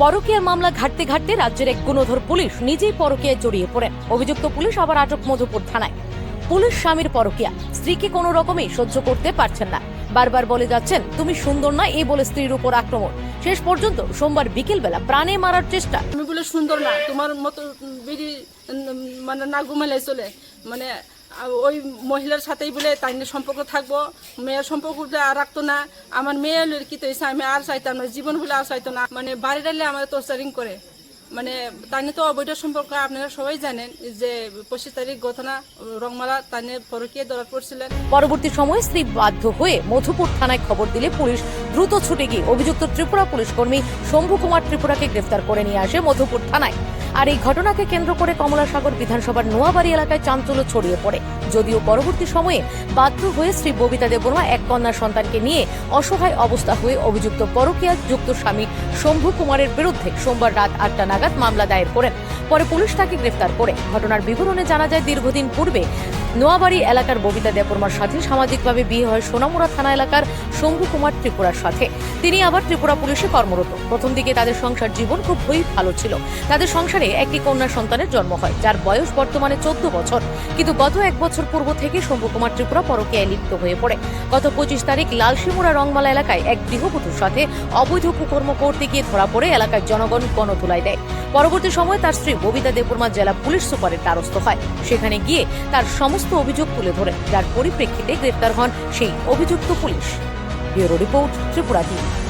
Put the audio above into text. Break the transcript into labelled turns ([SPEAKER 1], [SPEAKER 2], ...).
[SPEAKER 1] পরকীয়ার মামলা ঘাটতে ঘাটতে রাজ্যের এক গুণধর পুলিশ নিজেই পরকীয়ায় জড়িয়ে পড়েন অভিযুক্ত পুলিশ আবার আটক মধুপুর থানায়। পুলিশ স্বামীর পরকীয়া। স্ত্রীকে কোনো রকমেই সহ্য করতে পারছেন না। বারবার বলে যাচ্ছেন, তুমি সুন্দর না এই বলে স্ত্রীর উপর আক্রমণ। শেষ পর্যন্ত সোমবার বিকেলবেলা প্রাণে মারার চেষ্টা।
[SPEAKER 2] তুমি বলে সুন্দর না, তোমার মতো বিড়ি মানে না ঘুমালে চলে। মানে ওই মহিলার সাথেই বলে তাই সম্পর্ক থাকব। মেয়ের সম্পর্ক আর রাখতো না। আমার মেয়ে হলে কি তো আমি আর চাইতাম না, জীবন বলে আর চাইতো না। মানে বাড়ি ডালে আমার টর্চারিং করে। মানে তাই তো অবৈধ সম্পর্ক, আপনারা সবাই জানেন যে পঁচিশ তারিখ ঘটনা, রংমালা তাই পরকীয় ধরা পড়ছিলেন।
[SPEAKER 1] পরবর্তী সময়ে স্ত্রী বাধ্য হয়ে মধুপুর থানায় খবর দিলে পুলিশ দ্রুত ছুটে গিয়ে অভিযুক্ত ত্রিপুরা পুলিশ কর্মী শম্ভু কুমার ত্রিপুরাকে গ্রেফতার করে নিয়ে আসে মধুপুর থানায়। আর এই ঘটনাকে কেন্দ্র করে কমলাসাগর বিধানসভার নোয়াবাড়ি এলাকায় চাঞ্চল্য ছড়িয়ে পড়ে। যদিও পরবর্তী সময়ে বাধ্য হয়ে শ্রী ববিতা দেববর্মা এক কন্যা সন্তানকে নিয়ে অসহায় অবস্থা হয়ে অভিযুক্ত পরকীয়া যুক্ত স্বামী শম্ভু কুমারের বিরুদ্ধে সোমবার রাত আটটা নাগাদ মামলা দায়ের করেন। পরে পুলিশ তাকে গ্রেফতার করে। ঘটনার বিবরণে জানা যায়, দীর্ঘদিন পূর্বে নোয়াবাড়ি এলাকার ববিতা দেববর্মার সাথে সামাজিকভাবে বিয়ে হয় সোনামুড়া থানা এলাকার শম্ভু কুমার ত্রিপুরার সাথে। তিনি আবার ত্রিপুরা পুলিশে কর্মরত। প্রথম দিকে তাদের সংসার জীবন খুব খুবই ভালো ছিল। তাদের সংসারে একটি কন্যা সন্তানের জন্ম হয়, যার বয়স বর্তমানে চোদ্দ বছর। কিন্তু গত এক বছর পূর্ব থেকে শম্ভু কুমার ত্রিপুরা পরকীয়ায় লিপ্ত হয়ে পড়ে। গত পঁচিশ তারিখ লালসিমুড়া রংমালা এলাকায় এক গৃহবধূর সাথে অবৈধ কুকর্ম করতে গিয়ে ধরা পড়ে এলাকার জনগণ গণতুলাই দেয়। পরবর্তী সময়ে তার স্ত্রী ববিতা দেববর্মা জেলা পুলিশ সুপারের দ্বারস্থ হয়। সেখানে গিয়ে তার সমস্ত অভিযোগ তুলে ধরেন যার পরিপ্রেক্ষিতে গ্রেপ্তার হন সেই অভিযুক্ত police. Bureau report Tripura TV.